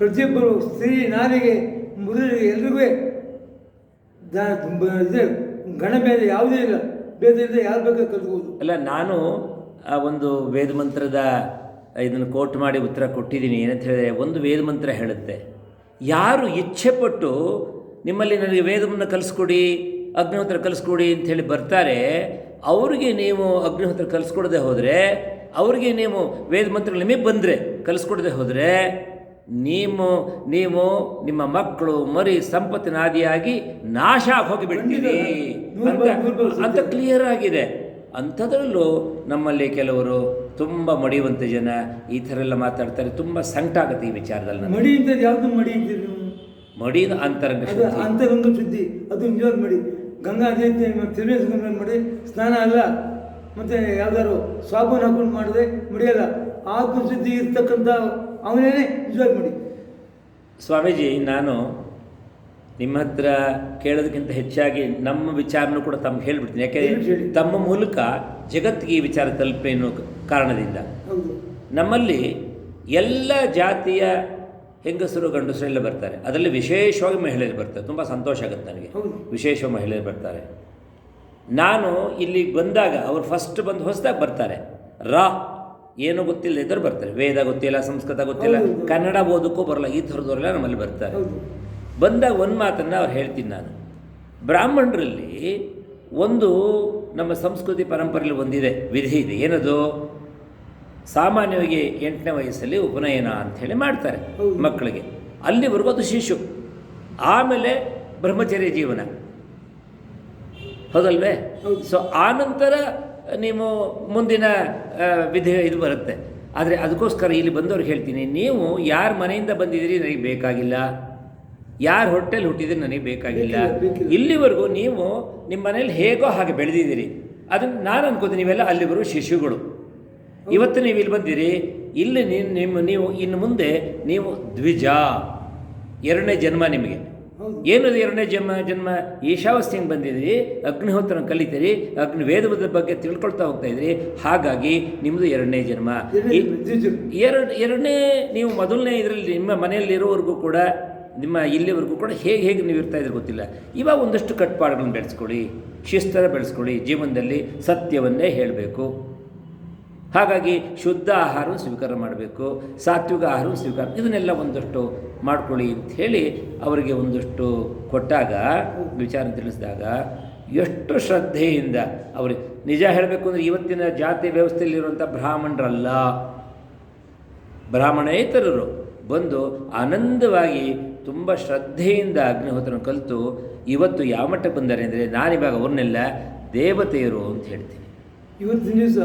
ಪ್ರತಿಯೊಬ್ಬರು ಸ್ತ್ರೀ, ನಾರಿಗೆ, ಮುದುರಿಗೆ ಎಲ್ರಿಗೂ ದಾನ ತುಂಬ ಇದೆ. ಮೇಲೆ ಯಾವುದೇ ಇಲ್ಲ. ಭೇದ ಇಲ್ಲದೆ ಯಾರು ಬೇಕಾದ್ರೆ ಕಲ್ತ್ಬೋದು ಅಲ್ಲ, ನಾನು ಆ ಒಂದು ವೇದ ಮಂತ್ರದ ಇದನ್ನು ಕೋಟ್ ಮಾಡಿ ಉತ್ತರ ಕೊಟ್ಟಿದ್ದೀನಿ. ಏನಂತ ಹೇಳಿದ್ರೆ ಒಂದು ವೇದ ಮಂತ್ರ ಹೇಳುತ್ತೆ. ಯಾರು ಇಚ್ಛೆಪಟ್ಟು ನಿಮ್ಮಲ್ಲಿ ನನಗೆ ವೇದವನ್ನು ಕಲಿಸ್ಕೊಡಿ, ಅಗ್ನಿಹೋತ್ರ ಕಲಿಸ್ಕೊಡಿ ಅಂಥೇಳಿ ಬರ್ತಾರೆ, ಅವರಿಗೆ ನೀವು ಅಗ್ನಿಹೋತ್ರ ಕಲಿಸ್ಕೊಡದೆ ಹೋದರೆ, ಅವರಿಗೆ ನೀವು ವೇದ ಮಂತ್ರಗಳು ನಿಮಗೆ ಬಂದರೆ ಕಲಿಸ್ಕೊಡದೆ ಹೋದರೆ ನೀವು ನೀವು ನಿಮ್ಮ ಮಕ್ಕಳು ಮರಿ ಸಂಪತ್ತಿನಾದಿಯಾಗಿ ನಾಶ ಹೋಗಿಬಿಡ್ತೀರಿ ಅಂತ ಕ್ಲಿಯರ್ ಆಗಿದೆ. ಅಂಥದ್ರಲ್ಲೂ ನಮ್ಮಲ್ಲಿ ಕೆಲವರು ತುಂಬ ಮಡಿಯುವಂಥ ಜನ ಈ ಥರ ಎಲ್ಲ ಮಾತಾಡ್ತಾರೆ. ತುಂಬ ಸಂಕಟ ಆಗುತ್ತೆ ಈ ವಿಚಾರದಲ್ಲಿ. ಮಡಿ ಅಂತ ಯಾವ್ದು ಮಡಿ ಮಡಿದ ಅಂತರಂಗ ಅಂತರಂಗ ಶುದ್ಧಿ. ಅದು ನಿಜವಾದ ಮಡಿ. ಗಂಗಾ ಜಯಂತಿ ತಿರುವೇಶ್ವರ ಮಡಿ. ಸ್ನಾನ ಅಲ್ಲ. ಮತ್ತು ಯಾವ್ದಾದ್ರು ಸಾಬೂನು ಹಾಕೊಂಡು ಮಾಡಿದ್ರೆ ಮಡಿಯಲ್ಲ ಆತ್ಮಶುದ್ಧಿ ಇರ್ತಕ್ಕಂಥ ಅವನೇನೆ ನಿಜವಾಗಿ ಮಾಡಿ. ಸ್ವಾಮೀಜಿ ನಾನು ನಿಮ್ಮ ಹತ್ರ ಕೇಳೋದಕ್ಕಿಂತ ಹೆಚ್ಚಾಗಿ ನಮ್ಮ ವಿಚಾರನೂ ಕೂಡ ತಮ್ಗೆ ಹೇಳಿಬಿಡ್ತೀನಿ. ಯಾಕೆಂದರೆ ತಮ್ಮ ಮೂಲಕ ಜಗತ್ತಿಗೆ ಈ ವಿಚಾರ ತಲುಪೆ ಅನ್ನೋ ಕಾರಣದಿಂದ. ನಮ್ಮಲ್ಲಿ ಎಲ್ಲ ಜಾತಿಯ ಹೆಂಗಸರು ಗಂಡಸರು ಎಲ್ಲ ಬರ್ತಾರೆ. ಅದರಲ್ಲಿ ವಿಶೇಷವಾಗಿ ಮಹಿಳೆಯರು ಬರ್ತಾರೆ. ತುಂಬ ಸಂತೋಷ ಆಗುತ್ತೆ ನನಗೆ. ವಿಶೇಷ ಮಹಿಳೆಯರು ಬರ್ತಾರೆ. ನಾನು ಇಲ್ಲಿಗೆ ಬಂದಾಗ ಅವರು ಫಸ್ಟ್ ಬಂದು ಹೊಸದಾಗಿ ಬರ್ತಾರೆ. ರಾ. ಏನೂ ಗೊತ್ತಿಲ್ಲ ಇದ್ದರು ಬರ್ತಾರೆ. ವೇದ ಗೊತ್ತಿಲ್ಲ ಸಂಸ್ಕೃತ ಗೊತ್ತಿಲ್ಲ. ಕನ್ನಡ ಓದಕ್ಕೂ ಬರಲ್ಲ ಈ ಥರದವರೆಲ್ಲ ನಮ್ಮಲ್ಲಿ ಬರ್ತಾರೆ. ಬಂದಾಗ ಒಂದು ಮಾತನ್ನು ಅವ್ರು ಹೇಳ್ತೀನಿ ನಾನು. ಬ್ರಾಹ್ಮಣರಲ್ಲಿ ಒಂದು ನಮ್ಮ ಸಂಸ್ಕೃತಿ ಪರಂಪರೆಯಲ್ಲಿ ಒಂದಿದೆ ವಿಧಿ ಇದೆ. ಏನದು? ಸಾಮಾನ್ಯವಾಗಿ ಎಂಟನೇ ವಯಸ್ಸಲ್ಲಿ ಉಪನಯನ ಅಂಥೇಳಿ ಮಾಡ್ತಾರೆ ಮಕ್ಕಳಿಗೆ. ಅಲ್ಲಿವರೆಗೂ ಅದು ಶಿಶು. ಆಮೇಲೆ ಬ್ರಹ್ಮಚರ್ಯ ಜೀವನ. ಹೌದಲ್ವೇ? ಹೌದು. ಸೊ ಆನಂತರ ನೀವು ಮುಂದಿನ ವಿಧಿ ಇದು ಬರುತ್ತೆ. ಆದರೆ ಅದಕ್ಕೋಸ್ಕರ ಇಲ್ಲಿ ಬಂದವ್ರಿಗೆ ಹೇಳ್ತೀನಿ ನೀವು ಯಾರ ಮನೆಯಿಂದ ಬಂದಿದ್ದೀರಿ ನನಗೆ ಬೇಕಾಗಿಲ್ಲ. ಯಾರ ಹೊಟ್ಟೆಲಿ ಹುಟ್ಟಿದ್ರೆ ನನಗೆ ಬೇಕಾಗಿಲ್ಲ. ಇಲ್ಲಿವರೆಗೂ ನೀವು ನಿಮ್ಮ ಮನೇಲಿ ಹೇಗೋ ಹಾಗೆ ಬೆಳೆದಿದ್ದೀರಿ. ಅದನ್ನು ನಾನು ಅನ್ಕೋತೀನಿ ನೀವೆಲ್ಲ ಅಲ್ಲಿವರೆಗೂ ಶಿಶುಗಳು. ಇವತ್ತು ನೀವು ಇಲ್ಲಿ ಬಂದಿರಿ ಇಲ್ಲಿ ನಿಮ್ಮ ನೀವು ಇನ್ನು ಮುಂದೆ ನೀವು ದ್ವಿಜ. ಎರಡನೇ ಜನ್ಮ ನಿಮಗೆ. ಏನದು ಎರಡನೇ ಜನ್ಮ ಜನ್ಮ ಈಶಾವಸ್ಥೆಯಿಂದ ಬಂದಿದ್ದೀರಿ? ಅಗ್ನಿಹೋತ್ರನ ಕಲಿತೀರಿ ಅಗ್ನಿ ವೇದವದ ಬಗ್ಗೆ ತಿಳ್ಕೊಳ್ತಾ ಹೋಗ್ತಾ ಇದ್ದೀರಿ. ಹಾಗಾಗಿ ನಿಮ್ಮದು ಎರಡನೇ ಜನ್ಮ. ಎರಡು ಎರಡನೇ ನೀವು ಮೊದಲನೇ ಇದರಲ್ಲಿ ನಿಮ್ಮ ಮನೆಯಲ್ಲಿರೋವರೆಗೂ ಕೂಡ ನಿಮ್ಮ ಇಲ್ಲಿವರೆಗೂ ಕೂಡ ಹೇಗೆ ಹೇಗೆ ನೀವು ಇರ್ತಾ ಇದ್ರೆ ಗೊತ್ತಿಲ್ಲ. ಇವಾಗ ಒಂದಷ್ಟು ಕಟ್ಪಾಡುಗಳನ್ನ ಬೆಳೆಸ್ಕೊಳ್ಳಿ ಶಿಸ್ತರ ಬೆಳೆಸ್ಕೊಳ್ಳಿ ಜೀವನದಲ್ಲಿ ಸತ್ಯವನ್ನೇ ಹೇಳಬೇಕು. ಹಾಗಾಗಿ ಶುದ್ಧ ಆಹಾರ ಸ್ವೀಕಾರ ಮಾಡಬೇಕು, ಸಾತ್ವಿಕ ಆಹಾರ ಸ್ವೀಕಾರ ಇದನ್ನೆಲ್ಲ ಒಂದಷ್ಟು ಮಾಡ್ಕೊಳ್ಳಿ ಅಂತ ಹೇಳಿ ಅವರಿಗೆ ಒಂದಷ್ಟು ಕೊಟ್ಟಾಗ ವಿಚಾರ ತಿಳಿಸಿದಾಗ ಎಷ್ಟು ಶ್ರದ್ಧೆಯಿಂದ ಅವರಿಗೆ ನಿಜ ಹೇಳಬೇಕು ಅಂದರೆ ಇವತ್ತಿನ ಜಾತಿ ವ್ಯವಸ್ಥೆಯಲ್ಲಿರುವಂಥ ಬ್ರಾಹ್ಮಣರಲ್ಲ. ಬ್ರಾಹ್ಮಣೇತರರು ಬಂದು ಆನಂದವಾಗಿ ತುಂಬ ಶ್ರದ್ಧೆಯಿಂದ ಅಗ್ನಿಹೋತ್ರ ಕಲಿತು ಇವತ್ತು ಯಾವ ಮಟ್ಟಕ್ಕೆ ಬಂದರೆ ಅಂದರೆ ನಾನಿವಾಗ ಅವ್ರನ್ನೆಲ್ಲ ದೇವತೆಯರು ಅಂತ ಹೇಳ್ತೀನಿ. ಇವತ್ತಿನ ದಿವಸ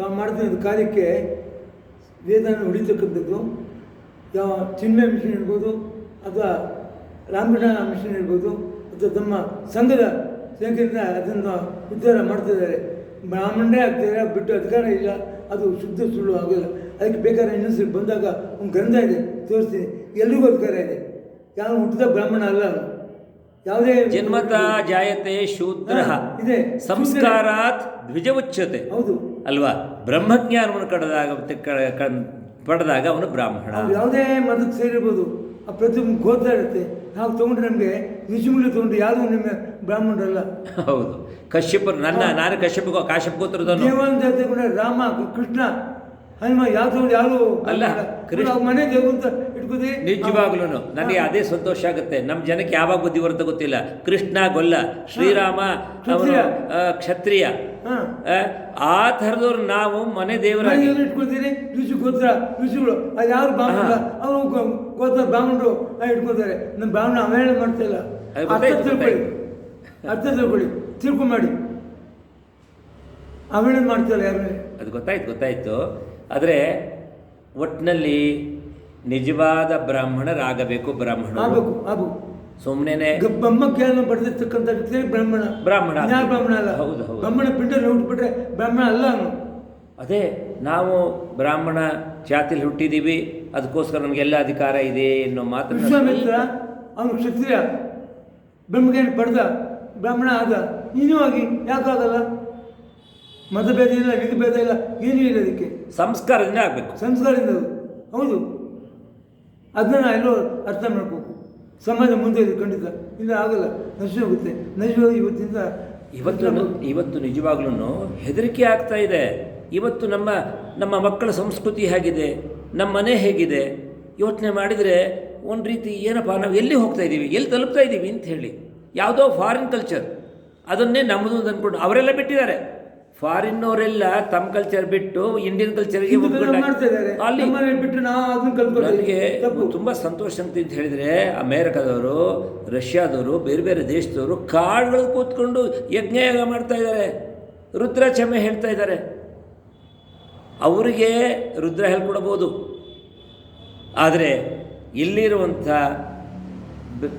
ತಾವು ಮಾಡಿದ ಕಾರ್ಯಕ್ಕೆ ವೇದನ ಹೊಡಿತಕ್ಕಂಥದ್ದು. ಯಾವ ಚಿನ್ಮಯ ಮಿಷನ್ ಇರ್ಬೋದು ಅಥವಾ ರಾಮಕೃಷ್ಣ ಮಿಷನ್ ಇರ್ಬೋದು ಅಥವಾ ತಮ್ಮ ಸಂಘದ ಸಂಖ್ಯೆಯಿಂದ ಅದನ್ನು ಉದ್ಧಾರ ಮಾಡ್ತಿದ್ದಾರೆ ಬ್ರಾಹ್ಮಣರೇ ಆಗ್ತಿದ್ದಾರೆ ಬಿಟ್ಟು ಅಧಿಕಾರ ಇಲ್ಲ ಅದು ಶುದ್ಧ ಸುಳ್ಳು ಆಗೋಲ್ಲ. ಅದಕ್ಕೆ ಬೇಕಾದ್ರೆ ಇನ್ನೊಂದು ಬಂದಾಗ ಒಂದು ಗ್ರಂಥ ಇದೆ ತೋರಿಸ್ತೀನಿ. ಎಲ್ರಿಗೂ ಅಧಿಕಾರ ಇದೆ. ಯಾವ ಹುಟ್ಟಿದ ಬ್ರಾಹ್ಮಣ ಅಲ್ಲ ಯಾವುದೇ ಜನ್ಮತ ಜಾಯತೆ ಶೂದ್ರ. ಇದೆ. ಸಂಸ್ಕಾರಾತ್ ದ್ವಿಜವುಚ್ಯತೆ. ಹೌದು. ಅಲ್ವಾ? ಬ್ರಹ್ಮಜ್ಞಾನವನ್ನು ಕಡದಾಗ ಪಡೆದಾಗ ಅವನು ಬ್ರಾಹ್ಮಣ. ಯಾವುದೇ ಮತಕ್ಕೆ ಸೇರಿರ್ಬೋದು. ಆ ಪ್ರತಿಯೊಂದು ಗೋತ್ರ ಇರುತ್ತೆ. ನಾವು ತೊಗೊಂಡ್ರೆ ನಮಗೆ ಋಷಿಮುನಿ ತೊಗೊಂಡ್ರೆ ಯಾವುದು ನಿಮಗೆ ಬ್ರಾಹ್ಮಣರಲ್ಲ. ಹೌದು. ಕಶ್ಯಪರು ನನ್ನ ನಾನು ಕಶ್ಯಪ ಕಾಶ್ಯಪ ಗೋತ್ರದವನು. ರಾಮ ಕೃಷ್ಣ ಹನುಮ ಯಾವ್ದು ಯಾರು? ಅಲ್ಲ, ಕೃಷ್ಣ- ಮನೆ ದೇವರು ಅಂತ ಇಟ್ಕೋತೀವಿ ನಿಜವಾಗ್ಲೂ ನನಗೆ ಅದೇ ಸಂತೋಷ ಆಗುತ್ತೆ. ನಮ್ಮ ಜನಕ್ಕೆ ಯಾವಾಗ ಬುದ್ಧಿ ಬರುತ್ತೆ ಗೊತ್ತಿಲ್ಲ. ಕೃಷ್ಣ ಗೊಲ್ಲ ಶ್ರೀರಾಮ ಅವರು ಕ್ಷತ್ರಿಯ. ಆ, ಥರದವ್ರು ನಾವು ಮನೆ ದೇವರ ಇಟ್ಕೊಳ್ತೀರಿ ಋಷಿ ಗೋತ್ರ ಋಷಿಗಳು ಅದು ಯಾರು ಬ್ರಾಹ್ಮಣ ಅವರು ಗೋತ್ರ ಬ್ರಾಹ್ಮಣರು ಇಟ್ಕೊತಾರೆ ನಮ್ಮ ಬ್ರಾಹ್ಮಣ ಅವಹೇಳನ ಮಾಡ್ತಾ ಇಲ್ಲ ಅರ್ಥ ತಿಳ್ಕೊಳ್ಳಿ. ಅರ್ಥ ತಿಳ್ಕೊಳ್ಳಿ. ತಿಳ್ಕೊ ಮಾಡಿ ಅವಹೇಳನ ಮಾಡ್ತಾರೆ ಯಾರು? ಅದು ಗೊತ್ತಾಯ್ತು ಗೊತ್ತಾಯ್ತು. ಆದರೆ ಒಟ್ಟಿನಲ್ಲಿ ನಿಜವಾದ ಬ್ರಾಹ್ಮಣರಾಗಬೇಕು ಬ್ರಾಹ್ಮಣ ಆಗಬೇಕು ಸುಮ್ಮನೆ ಬ್ರಹ್ಮ ಜ್ಞಾನ ಪಡೆದಿರ್ತಕ್ಕಂಥ ವ್ಯಕ್ತಿ ಬ್ರಾಹ್ಮಣ. ಬ್ರಾಹ್ಮಣ. ಜ್ಞಾನ ಬ್ರಾಹ್ಮಣ ಅಲ್ಲ? ಹೌದು, ಹೌದು. ಬ್ರಾಹ್ಮಣ ಪಿಂಡಲ್ಲಿ ಹುಟ್ಟುಬಿಟ್ರೆ ಬ್ರಾಹ್ಮಣ ಅಲ್ಲ ಅವನು. ಅದೇ ನಾವು ಬ್ರಾಹ್ಮಣ ಜಾತಿಲಿ ಹುಟ್ಟಿದ್ದೀವಿ ಅದಕ್ಕೋಸ್ಕರ ನಮಗೆಲ್ಲ ಅಧಿಕಾರ ಇದೆ ಅನ್ನೋ ಮಾತ್ರ ವಿಶ್ವಾಮಿತ್ರ ಅವನು ಕ್ಷತ್ರಿಯ. ಬ್ರಹ್ಮಜ್ಞಾನ ಪಡೆದ ಬ್ರಾಹ್ಮಣ ಆದ. ನೀನು ಆಗಿ ಯಾಕಾಗಲ್ಲ ಮತಭೇದ ಇಲ್ಲ ಲಿಂಗಭೇದ ಇಲ್ಲ ಏನೂ ಇಲ್ಲ ಅದಕ್ಕೆ. ಸಂಸ್ಕಾರದಿಂದ ಆಗಬೇಕು. ಸಂಸ್ಕಾರದಿಂದ ಹೌದು. ಅದನ್ನ ಎಲ್ಲೋ ಅರ್ಥ ಮಾಡ್ಕೋಬೇಕು. ಸಮಾಜ ಮುಂದೆ ಇದೆ ಖಂಡಿತ. ಇಲ್ಲ ಆಗಲ್ಲ. ನಶೆ ಹೋಗುತ್ತೆ. ನಶೆ ಹೋಗಿ ಇವತ್ತಿಂದ ಇವತ್ತು ಇವತ್ತು ನಿಜವಾಗ್ಲೂ ಹೆದರಿಕೆ ಆಗ್ತಾ ಇದೆ. ಇವತ್ತು ನಮ್ಮ ನಮ್ಮ ಮಕ್ಕಳ ಸಂಸ್ಕೃತಿ ಹೇಗಿದೆ. ನಮ್ಮ ಮನೆ ಹೇಗಿದೆ. ಯೋಚನೆ ಮಾಡಿದರೆ ಒಂದು ರೀತಿ ಏನಪ್ಪ ನಾವು ಎಲ್ಲಿ ಹೋಗ್ತಾ ಇದ್ದೀವಿ ಎಲ್ಲಿ ತಲುಪ್ತಾ ಇದ್ದೀವಿ ಅಂತ ಹೇಳಿ. ಯಾವುದೋ ಫಾರಿನ್ ಕಲ್ಚರ್ ಅದನ್ನೇ ನಮ್ಮದು ಅಂದ್ಕೊಂಡು ಅವರೆಲ್ಲ ಬಿಟ್ಟಿದ್ದಾರೆ. ಫಾರಿನ್ನವರೆಲ್ಲ ತಮ್ಮ ಕಲ್ಚರ್ ಬಿಟ್ಟು ಇಂಡಿಯನ್ ಕಲ್ಚರ್ಗೆ ಅಲ್ಲಿ ಬಿಟ್ಟು ನಾವು ನನಗೆ ತುಂಬ ಸಂತೋಷ ಅಂತ ಅಂತ ಹೇಳಿದರೆ ಅಮೇರಿಕಾದವರು ರಷ್ಯಾದವರು ಬೇರೆ ಬೇರೆ ದೇಶದವರು ಕಾಡುಗಳು ಕೂತ್ಕೊಂಡು ಯಜ್ಞ ಮಾಡ್ತಾ ಇದ್ದಾರೆ. ಕ್ಷಮೆ ಹೇಳ್ತಾ ಇದ್ದಾರೆ. ಅವರಿಗೆ ರುದ್ರ ಹೇಳ್ಕೊಡ್ಬೋದು ಆದರೆ ಇಲ್ಲಿರುವಂಥ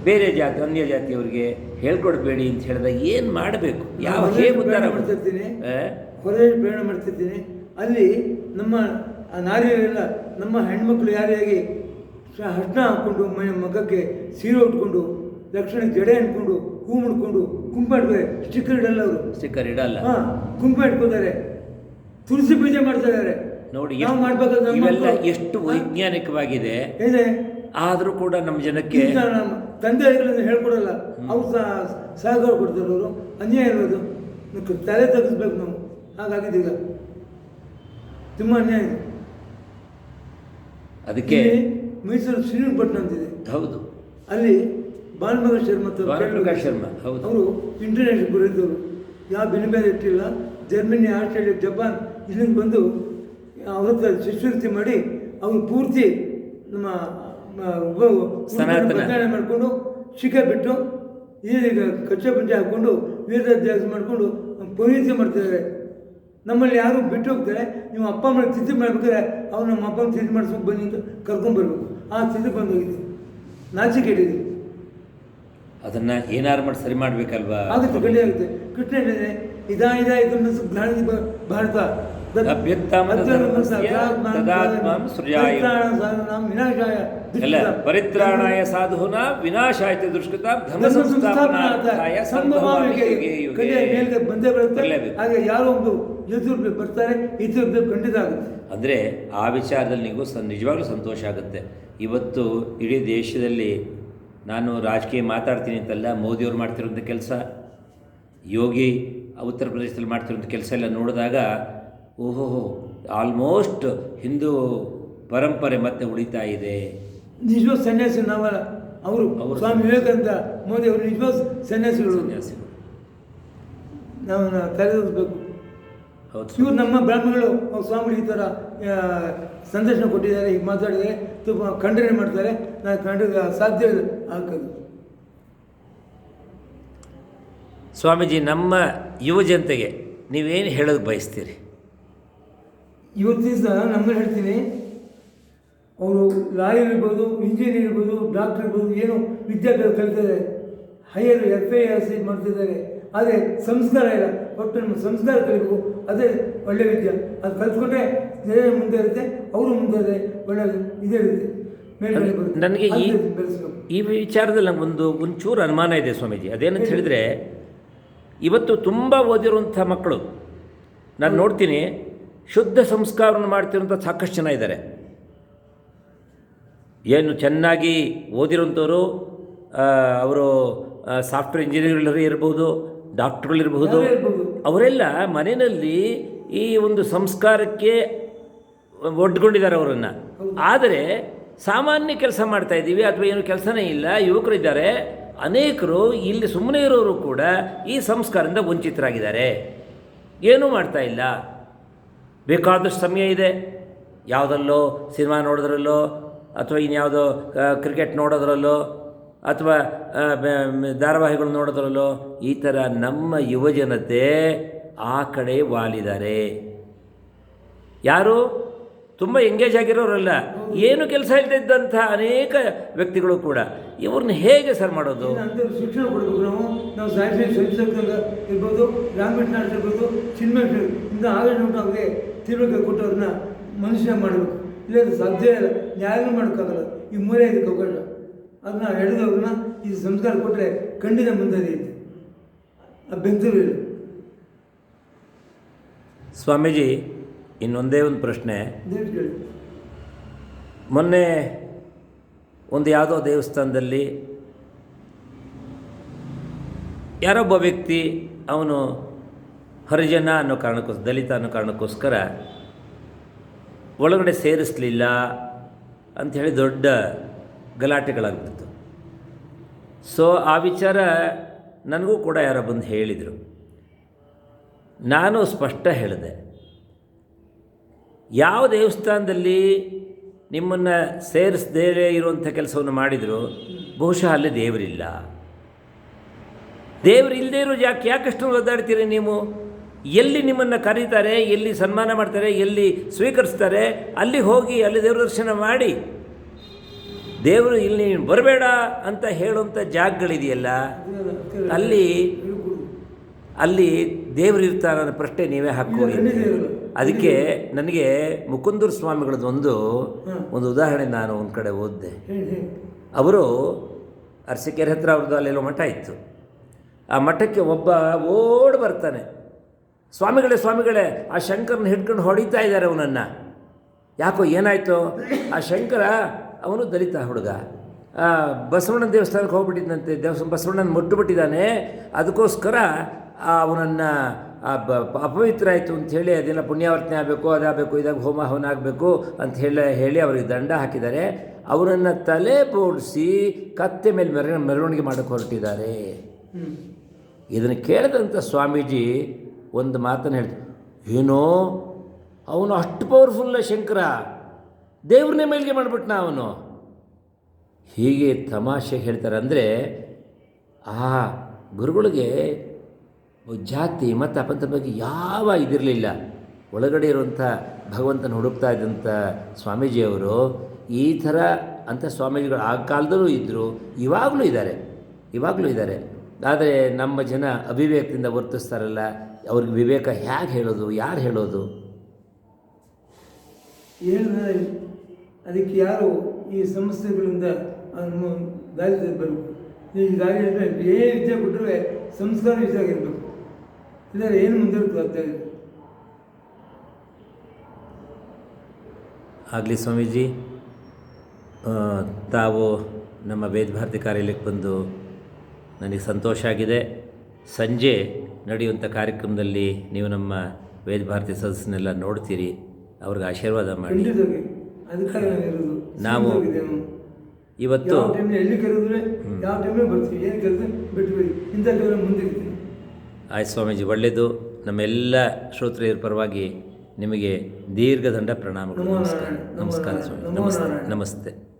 ಬೇರೆ ಜಾತಿ ಅನ್ಯ ಜಾತಿಯವರಿಗೆ ಹೇಳ್ಕೊಡ್ಬೇಡಿ ಅಂತ ಹೇಳಿದಾಗ ಏನು ಮಾಡಬೇಕು? ಯಾವ ಹೇಗೆ ಉದ್ಧಾರ ಮಾಡ್ತಿರ್ತೀನಿ? ಹೊರಗೆ ಪ್ರಯಾಣ ಮಾಡ್ತಿರ್ತೀನಿ ಅಲ್ಲಿ ನಮ್ಮ ಆ ನಾರಿಯರೆಲ್ಲ ನಮ್ಮ ಹೆಣ್ಮಕ್ಳು ಯಾರ್ಯಾಗಿ ಹಟ್ನ ಹಾಕ್ಕೊಂಡು ಮನೆ ಮಗಕ್ಕೆ ಸೀರೆ ಉಟ್ಕೊಂಡು ಲಕ್ಷಣ ಜಡೆ ಅಂದ್ಕೊಂಡು ಹೂ ಮುಡ್ಕೊಂಡು ಕುಂಪ ಇಡ್ತಾರೆ. ಸ್ಟಿಕ್ಕರ್ ಇಡಲ್ಲ ಅವರು. ಸ್ಟಿಕ್ಕರ್ ಇಡಲ್ಲ. ಹಾಂ ಕುಂಪ ಇಟ್ಕೋತಾರೆ ತುಳಸಿ ಪೂಜೆ ಮಾಡ್ತಾ ಇದ್ದಾರೆ. ನೋಡಿ ನಾವು ಮಾಡ್ಬೇಕಾದ್ರೆ ಎಷ್ಟು ವೈಜ್ಞಾನಿಕವಾಗಿದೆ. ಇದೆ ಆದರೂ ಕೂಡ ನಮ್ಮ ಜನಕ್ಕೆ ತಂದೆ ಹೇಳ್ಕೊಡಲ್ಲ. ಅವ್ರು ಸಹ ಸಹಕಾರ ಕೊಡ್ತಾರೆ ಅವರು ಅನ್ಯಾಯ ಇರೋದು. ತಲೆ ತಗ್ಗಿಸ್ಬೇಕು ನಾವು. ಹಾಗಾಗಿದ್ದೀಗ. ತುಂಬ ಅನ್ಯಾಯ ಇದೆ. ಅದಕ್ಕೆ ಮೈಸೂರು ಶ್ರೀರಂಗಪಟ್ಟಣ ಅಂತಿದೆ. ಹೌದು. ಅಲ್ಲಿ ಬಾಲಮಗ ಶರ್ಮ ಶರ್ಮ, ಹೌದು. ಅವರು ಇಂಟರ್ನ್ಯಾಷನಲ್ ಬರೆದವರು ಯಾವ ಬೆಲೆ ಬೇರೆ ಇಟ್ಟಿಲ್ಲ. ಜರ್ಮನಿ ಆಸ್ಟ್ರೇಲಿಯಾ ಜಪಾನ್ ಇಲ್ಲಿಂದ ಬಂದು ಅವ್ರ ಹತ್ರ ಶಿಷ್ಯವೃತ್ತಿ ಮಾಡಿ ಅವರು ಪೂರ್ತಿ ನಮ್ಮ. ಬದಲಾವಣೆ ಮಾಡಿಕೊಂಡು ಶಿಖೆ ಬಿಟ್ಟು ಈಗ ಕಚ್ಚೆ ಪಂಚೆ ಹಾಕ್ಕೊಂಡು ದೇವಸ್ಥಾನ ಮಾಡಿಕೊಂಡು ಪೊಲೀಸ್ ಮಾಡ್ತಿದ್ದಾರೆ. ನಮ್ಮಲ್ಲಿ ಯಾರು ಬಿಟ್ಟು ಹೋಗ್ತಾರೆ ನೀವು ಅಪ್ಪ ಅಮ್ಮ ತಿದ್ದು ಮಾಡ್ಬೇಕಾದ್ರೆ ಅವ್ರು ನಮ್ಮ ಅಪ್ಪನ ತಿದ್ದು ಮಾಡಿಸ್ಕೊಂಡು ಬನ್ನಿ ಅಂತ ಕರ್ಕೊಂಡ್ಬರ್ಬೇಕು ಆ ಸ್ಥಿತಿ ಬಂದೋಗಿದೆ. ನಾಚಿಕೆ ಹಿಡಿದು ಅದನ್ನು ಏನಾದ್ರು ಮಾಡಿ ಸರಿ ಮಾಡಬೇಕಲ್ವಾ? ಆಗುತ್ತೆ ಗಡಿ ಆಗುತ್ತೆ. ಕೃಷ್ಣ ಹೇಳಿದೆ ಇದಾ ಇದಾ ಇದು ಮನಸ್ಸು ಭಾರತ ಪರಿತ್ರಾಣಾಯ ಸಾಧುನ ವಿನಾಶಾಯ ದುಷ್ಕೃತ. ಬಂದೇ ಬರುತ್ತೆ. ಹಾಗೆ ಯಾರೋ ಒಂದು ಎದುರು ಬರ್ತಾರೆ ಖಂಡಿತ ಆಗುತ್ತೆ. ಅಂದರೆ ಆ ವಿಚಾರದಲ್ಲಿ ನೀವು ಸ ನಿಜವಾಗ್ಲೂ ಸಂತೋಷ ಆಗುತ್ತೆ. ಇವತ್ತು ಇಡೀ ದೇಶದಲ್ಲಿ ನಾನು ರಾಜಕೀಯ ಮಾತಾಡ್ತೀನಿ ಅಂತಲ್ಲ ಮೋದಿಯವ್ರು ಮಾಡ್ತಿರೋಂಥ ಕೆಲಸ ಯೋಗಿ ಉತ್ತರ ಪ್ರದೇಶದಲ್ಲಿ ಮಾಡ್ತಿರೋಂಥ ಕೆಲಸ ಎಲ್ಲ ನೋಡಿದಾಗ ಓಹೋ ಆಲ್ಮೋಸ್ಟ್ ಹಿಂದೂ ಪರಂಪರೆ ಮತ್ತೆ ಉಳಿತಾ ಇದೆ. ನಿಜವಾದ ಸನ್ಯಾಸಿ ನಾವಲ್ಲ ಅವರು ಅವರು ಸ್ವಾಮಿ ವಿವೇಕಾನಂದ ಮೋದಿ ಅವರು ನಿಜವಾದ ಸನ್ಯಾಸಿಗಳು. ಸನ್ಯಾಸಿಗಳು ನಾವು ತಲೆದೋಸ್ಬೇಕು ಹೌದು. ಇವರು ನಮ್ಮ ಬ್ರಾಹ್ಮಣಗಳು ಅವ್ರು ಸ್ವಾಮಿಗಳು ಈ ಥರ ಸಂದರ್ಶನ ಕೊಟ್ಟಿದ್ದಾರೆ ಈಗ ಮಾತಾಡಿದರೆ ತುಂಬ ಖಂಡನೆ ಮಾಡ್ತಾರೆ. ನಾನು ಖಂಡ ಸಾಧ್ಯ ಹಾಕೋದು. ಸ್ವಾಮೀಜಿ ನಮ್ಮ ಯುವ ಜನತೆಗೆ ನೀವೇನು ಹೇಳೋದು ಬಯಸ್ತೀರಿ? ಇವತ್ತಿನ ದಿವಸ ಹೇಳ್ತೀನಿ. ಅವರು ಲಾಯರ್ ಇರ್ಬೋದು ಇಂಜಿನಿಯರ್ ಇರ್ಬೋದು ಡಾಕ್ಟರ್ ಇರ್ಬೋದು ಏನು ವಿದ್ಯಾಭ್ಯಾಸ ಕಲಿತಾರೆ ಹೈಯರ್ ಎಫ್ ಐ ಎಸ್ ಮಾಡ್ತಿದ್ದಾರೆ. ಆದರೆ ಸಂಸ್ಕಾರ ಇಲ್ಲ. ಒಟ್ಟು ನಮ್ಮ ಸಂಸ್ಕಾರ ಕಲಿಬೇಕು. ಅದೇ ಒಳ್ಳೆಯ ವಿದ್ಯೆ. ಅದು ಕಲ್ತ್ಕೊಂಡ್ರೆ ಜನ ಮುಂದೆ ಇರುತ್ತೆ ಅವರು ಮುಂದೆ ಇದೆ ಒಳ್ಳೆ ಇದೇ ಇರುತ್ತೆ. ನನಗೆ ಈ ಈ ವಿಚಾರದಲ್ಲಿ ಒಂದು ಒಂಚೂರು ಅನುಮಾನ ಇದೆ ಸ್ವಾಮೀಜಿ. ಅದೇನಂತ ಹೇಳಿದರೆ ಇವತ್ತು ತುಂಬ ಓದಿರುವಂಥ ಮಕ್ಕಳು ನಾನು ನೋಡ್ತೀನಿ ಶುದ್ಧ ಸಂಸ್ಕಾರವನ್ನು ಮಾಡ್ತಿರುವಂಥ ಸಾಕಷ್ಟು ಜನ ಇದ್ದಾರೆ. ಏನು ಚೆನ್ನಾಗಿ ಓದಿರುವಂಥವರು ಅವರು ಸಾಫ್ಟ್ವೇರ್ ಇಂಜಿನಿಯರ್ಗಳು ಇರ್ಬೋದು ಡಾಕ್ಟ್ರುಗಳಿರ್ಬೋದು ಯಾರೇ ಅವರೆಲ್ಲ ಮನೆಯಲ್ಲಿ ಈ ಒಂದು ಸಂಸ್ಕಾರಕ್ಕೆ ಒಡ್ಕೊಂಡಿದ್ದಾರೆ ಅವರನ್ನು. ಆದರೆ ಸಾಮಾನ್ಯ ಕೆಲಸ ಮಾಡ್ತಾ ಇದ್ದೀವಿ ಅಥವಾ ಏನು ಕೆಲಸನೇ ಇಲ್ಲ ಯುವಕರಿದ್ದಾರೆ ಅನೇಕರು ಇಲ್ಲಿ ಸುಮ್ಮನೆ ಇರೋರು ಕೂಡ ಈ ಸಂಸ್ಕಾರದಿಂದ ವಂಚಿತರಾಗಿದ್ದಾರೆ. ಏನೂ ಮಾಡ್ತಾ ಇಲ್ಲ. ಬೇಕಾದಷ್ಟು ಸಮಯ ಇದೆ. ಯಾವುದಲ್ಲೋ ಸಿನಿಮಾ ನೋಡೋದ್ರಲ್ಲೋ ಅಥವಾ ಇನ್ಯಾವುದೋ ಕ್ರಿಕೆಟ್ ನೋಡೋದ್ರಲ್ಲೋ ಅಥವಾ ಧಾರಾವಾಹಿಗಳು ನೋಡೋದ್ರಲ್ಲೋ ಈ ಥರ ನಮ್ಮ ಯುವಜನತೆ ಆ ಕಡೆ ವಾಲಿದ್ದಾರೆ. ಯಾರು? ತುಂಬ ಎಂಗೇಜ್ ಆಗಿರೋರಲ್ಲ. ಏನು ಕೆಲಸ ಇಲ್ಲದಿದ್ದಂಥ ಅನೇಕ ವ್ಯಕ್ತಿಗಳು ಕೂಡ. ಇವ್ರನ್ನ ಹೇಗೆ ಸರ್ ಮಾಡೋದು? ಶಿಕ್ಷಣ ಕೊಡಬೇಕು ನಾವು. ನಾವು ಸಾಹಿತ್ಯ ಇರ್ಬೋದು ನಾಟಕ ಇರ್ಬೋದು ಸಿನಿಮಾ ಇಂದ ಆಗಲೇ ಉಂಟು ಅವ್ರಿಗೆ ಕೊಟ್ಟು ಕೊಟ್ಟವ್ರನ್ನ ಮನುಷ್ಯ ಮಾಡಬೇಕು. ಇಲ್ಲ ಸಾಧ್ಯ ಇಲ್ಲ. ನ್ಯಾಯನೂ ಮಾಡೋಕ್ಕಾಗಲ್ಲ. ಈ ಮೂರೇ ಇದಕ್ಕೆ ಅವಕಾಶ. ಅದನ್ನ ಹೇಳಿದವ್ರನ್ನ ಈ ಸಂಸ್ಕಾರ ಕೊಟ್ಟರೆ ಖಂಡಿತ ಆ ಅಭ್ಯಂತರವಿಲ್ಲ ಸ್ವಾಮೀಜಿ ಇನ್ನೊಂದೇ ಒಂದು ಪ್ರಶ್ನೆ. ಮೊನ್ನೆ ಒಂದು ಯಾವುದೋ ದೇವಸ್ಥಾನದಲ್ಲಿ ಯಾರೊಬ್ಬ ವ್ಯಕ್ತಿ ಅವನು ಹರಿಜನ ಅನ್ನೋ ಕಾರಣಕ್ಕೋಸ್ಕರ ದಲಿತ ಅನ್ನೋ ಕಾರಣಕ್ಕೋಸ್ಕರ ಒಳಗಡೆ ಸೇರಿಸಲಿಲ್ಲ ಅಂಥೇಳಿ ದೊಡ್ಡ ಗಲಾಟೆಗಳಾಗ್ಬಿಡ್ತು ಸೊ ಆ ವಿಚಾರ ನನಗೂ ಕೂಡ ಯಾರೋ ಬಂದು ಹೇಳಿದರು. ನಾನು ಸ್ಪಷ್ಟ ಹೇಳಿದೆ. ಯಾವ ದೇವಸ್ಥಾನದಲ್ಲಿ ನಿಮ್ಮನ್ನು ಸೇರಿಸದೇ ಇರುವಂಥ ಕೆಲಸವನ್ನು ಮಾಡಿದರು, ಬಹುಶಃ ಅಲ್ಲಿ ದೇವರಿಲ್ಲ. ದೇವರಿಲ್ಲದೇ ಇರೋ ಯಾಕೆ ಯಾಕಷ್ಟು ಒದ್ದಾಡ್ತೀರಿ ನೀವು? ಎಲ್ಲಿ ನಿಮ್ಮನ್ನು ಕರೀತಾರೆ, ಎಲ್ಲಿ ಸನ್ಮಾನ ಮಾಡ್ತಾರೆ, ಎಲ್ಲಿ ಸ್ವೀಕರಿಸ್ತಾರೆ, ಅಲ್ಲಿ ಹೋಗಿ ಅಲ್ಲಿ ದೇವ್ರ ದರ್ಶನ ಮಾಡಿ. ದೇವರು ಇಲ್ಲಿ ಬರಬೇಡ ಅಂತ ಹೇಳುವಂಥ ಜಾಗಗಳಿದೆಯಲ್ಲ, ಅಲ್ಲಿ ಅಲ್ಲಿ ದೇವರು ಇರ್ತಾರ ಪ್ರಶ್ನೆ ನೀವೇ ಹಾಕೋರಿ ಅದಕ್ಕೆ ನನಗೆ ಮುಕುಂದೂರು ಸ್ವಾಮಿಗಳದ್ದು ಒಂದು ಒಂದು ಉದಾಹರಣೆ ನಾನು ಒಂದು ಕಡೆ ಓದಿದೆ. ಅವರು ಅರಸಿಕೆರೆ ಹತ್ರ ಅವ್ರದ್ದು ಅಲ್ಲೆಲ್ಲೋ ಮಠ ಇತ್ತು. ಆ ಮಠಕ್ಕೆ ಒಬ್ಬ ಓಡ್ ಬರ್ತಾನೆ. ಸ್ವಾಮಿಗಳೇ ಸ್ವಾಮಿಗಳೇ ಆ ಶಂಕರನ ಹಿಡ್ಕೊಂಡು ಹೊಡಿತಾ ಇದ್ದಾರೆ ಅವನನ್ನು. ಯಾಕೋ ಏನಾಯಿತು? ಆ ಶಂಕರ ಅವನು ದಲಿತ ಹುಡುಗ. ಬಸವಣ್ಣನ ದೇವಸ್ಥಾನಕ್ಕೆ ಹೋಗ್ಬಿಟ್ಟಿದ್ದಂತೆ ದೇವಸ್ಥಾನ ಬಸವಣ್ಣನ ಮುಟ್ಟುಬಿಟ್ಟಿದ್ದಾನೆ. ಅದಕ್ಕೋಸ್ಕರ ಅವನನ್ನು ಅಪವಿತ್ರ ಆಯಿತು ಅಂಥೇಳಿ ಅದೆಲ್ಲ ಪುಣ್ಯಾವರ್ತನೆ ಆಗಬೇಕು ಅದಾಗಬೇಕು ಇದಾಗ ಹೋಮ ಹವನ ಆಗಬೇಕು ಅಂತ ಹೇಳಿ ಹೇಳಿ ಅವರಿಗೆ ದಂಡ ಹಾಕಿದ್ದಾರೆ. ಅವರನ್ನು ತಲೆ ಬೋಡಿಸಿ ಕತ್ತೆ ಮೇಲೆ ಮೆರ ಮೆರವಣಿಗೆ ಮಾಡೋಕ್ಕೆ ಹೊರಟಿದ್ದಾರೆ. ಇದನ್ನು ಕೇಳಿದಂಥ ಸ್ವಾಮೀಜಿ ಒಂದು ಮಾತನ್ನು ಹೇಳಿದೆ ಏನೋ, ಅವನು ಅಷ್ಟು ಪವರ್ಫುಲ್ಲ ಶಂಕರ. ದೇವ್ರನ್ನೇ ಮೇಲ್ಗೆ ಮಾಡಿಬಿಟ್ನ ಅವನು? ಹೀಗೆ ತಮಾಷೆ ಹೇಳ್ತಾರೆ ಅಂದರೆ, ಆ ಗುರುಗಳಿಗೆ ಜಾತಿ ಮತ್ತು ಅಪಂತ ಬಗ್ಗೆ ಯಾವ ಇದಿರಲಿಲ್ಲ. ಒಳಗಡೆ ಇರುವಂಥ ಭಗವಂತನ ಹುಡುಕ್ತಾ ಇದ್ದಂಥ ಸ್ವಾಮೀಜಿಯವರು, ಈ ಥರ ಅಂಥ ಸ್ವಾಮೀಜಿಗಳು ಆ ಕಾಲದಲ್ಲೂ ಇದ್ದರು, ಇವಾಗಲೂ ಇದ್ದಾರೆ ಇವಾಗಲೂ ಇದ್ದಾರೆ. ಆದರೆ ನಮ್ಮ ಜನ ಅವಿವೇಕದಿಂದ ವರ್ತಿಸ್ತಾರಲ್ಲ ಅವ್ರಿಗೆ ವಿವೇಕ ಹೇಗೆ ಹೇಳೋದು ಯಾರು ಹೇಳೋದು? ಹೇಳಿದ್ರೆ ಅದಕ್ಕೆ ಯಾರು ಈ ಸಮಸ್ಯೆಗಳಿಂದ ದಾರಿ ಬರಬೇಕು ಈ ದಾರಿ ಹೇಳಿದ್ರೆ ಏನೇ ವಿದ್ಯೆ ಕೊಟ್ಟರೆ ಸಂಸ್ಕಾರ ವಿಷಯ ಇರಬೇಕು ಇಲ್ಲ ಏನು ಮುಂದೆ ಆಗಲಿ ಸ್ವಾಮೀಜಿ ತಾವು ನಮ್ಮ ವೇದಭಾರತಿ ಕಾರ್ಯಾಲಯಕ್ಕೆ ಬಂದು ನನಗೆ ಸಂತೋಷ ಆಗಿದೆ. ಸಂಜೆ ನಡೆಯುವಂಥ ಕಾರ್ಯಕ್ರಮದಲ್ಲಿ ನೀವು ನಮ್ಮ ವೇದಭಾರತಿ ಸದಸ್ಯನೆಲ್ಲ ನೋಡ್ತೀರಿ ಅವ್ರಿಗೆ ಆಶೀರ್ವಾದ ಮಾಡಿ. ನಾವು ಇವತ್ತು ಆಯ್ತು ಸ್ವಾಮೀಜಿ ಒಳ್ಳೆಯದು ನಮ್ಮೆಲ್ಲ ಶ್ರೋತ್ರಿಯರ ಪರವಾಗಿ ನಿಮಗೆ ದೀರ್ಘದಂಡ ಪ್ರಣಾಮಗಳು. ನಮೋ ನಮಸ್ಕಾರ. ನಮಸ್ಕಾರ ಸ್ವಾಮಿ ನಮೋ ನಮಸ್ತೆ. ನಮಸ್ತೆ.